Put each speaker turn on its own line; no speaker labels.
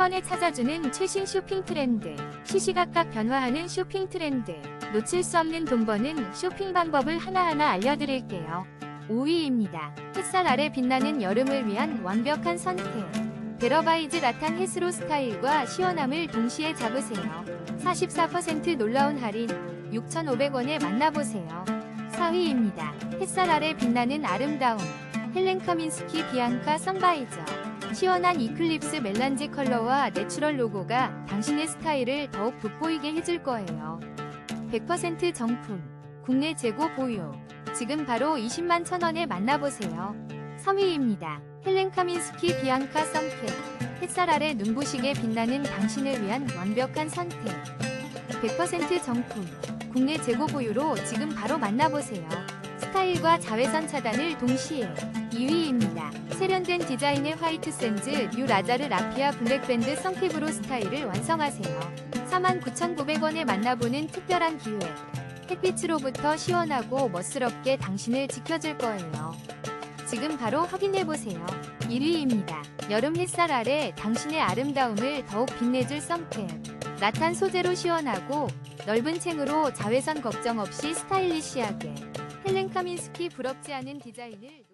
번에 찾아주는 최신 쇼핑 트렌드, 시시각각 변화하는 쇼핑 트렌드, 놓칠 수 없는 돈 버는 쇼핑 방법을 하나하나 알려드릴게요. 5위입니다. 햇살 아래 빛나는 여름을 위한 완벽한 선택. 베러바이즈 라탄 헤스로 스타일과 시원함을 동시에 잡으세요. 44% 놀라운 할인, 6,500원에 만나보세요. 4위입니다. 햇살 아래 빛나는 아름다움. 헬렌 카민스키 비앙카 선바이저. 시원한 이클립스 멜란지 컬러와 내추럴 로고가 당신의 스타일을 더욱 돋보이게 해줄 거예요. 100% 정품. 국내 재고 보유. 지금 바로 20만 천원에 만나보세요. 3위입니다. 헬렌 카민스키 비앙카 썸캡. 햇살 아래 눈부시게 빛나는 당신을 위한 완벽한 선택. 100% 정품. 국내 재고 보유로 지금 바로 만나보세요. 스타일과 자외선 차단을 동시에 2위입니다. 세련된 디자인의 화이트 샌즈 뉴 라자르 라피아 블랙밴드 선캡으로 스타일을 완성하세요. 49,900원에 만나보는 특별한 기회. 햇빛으로부터 시원하고 멋스럽게 당신을 지켜줄 거예요. 지금 바로 확인해보세요. 1위입니다. 여름 햇살 아래 당신의 아름다움을 더욱 빛내줄 썸캡. 라탄 소재로 시원하고 넓은 챙으로 자외선 걱정 없이 스타일리시하게. 헬렌 카민스키 부럽지 않은 디자인을